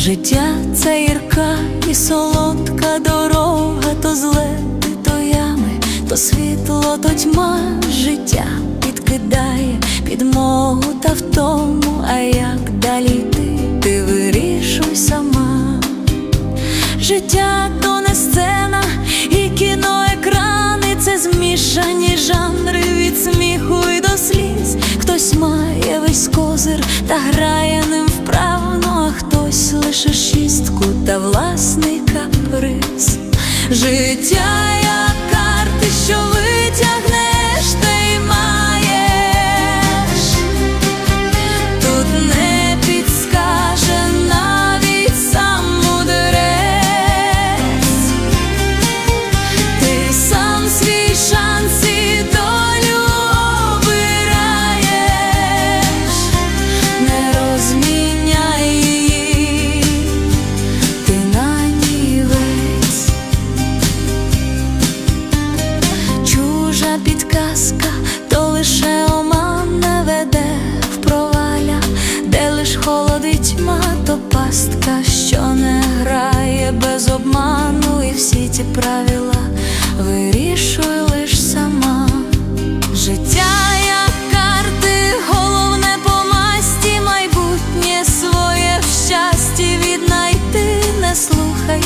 Життя це гірка і солодка дорога, то злети, то ями, то світло, то тьма, життя підкидає підмогу та втому, а як далі йти, ти вирішуй сама. Життя то не сцена і кіноекрани, це змішані жанри від сміху і до сліз. Хтось має весь козир та грає лише шістку та власний каприз. Життя пастка, що не грає без обману, і всі ті правила вирішуй лиш сама. Життя щасті не слухай